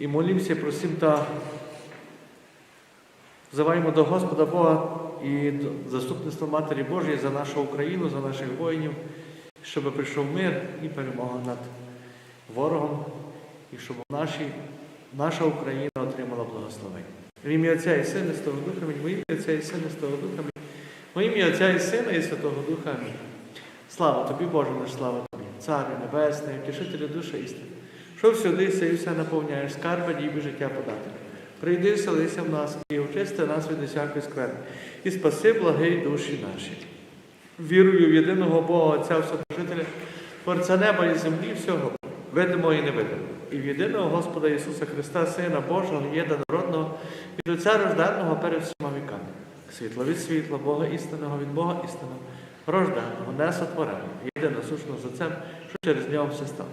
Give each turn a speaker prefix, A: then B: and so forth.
A: In molim se, prosim, da взиваємо до Господа Бога і до заступництва Матері Божої за нашу Україну, за наших воїнів, щоб прийшов мир і перемога над ворогом, і щоб наші, наша Україна отримала благословення. В ім'я Отця і Сина, і Святого Духа, ім'я Отця і Сина, і Святого Духа, Амінь. Отця і Сина, і Святого Духа. Слава тобі, Боже наш, слава тобі, Царю Небесний, утішителю душі істини. Що всюди все і все наповняєш, скарба діби життя подати. Прийди, вселися в нас і очисти нас від усякої скверни. І спаси благий душі наші. Вірую в єдиного Бога Отця Вседержителя, Творця неба і землі всього, видимого і невидимого. І в єдиного Господа Ісуса Христа, Сина Божого, єдинородного, від Отця рожданого перед всіма віками. Світло від світла, Бога істинного, від Бога істинного, рожданого, несотвореного, єдиносушного за Отцем, що через нього все сталося.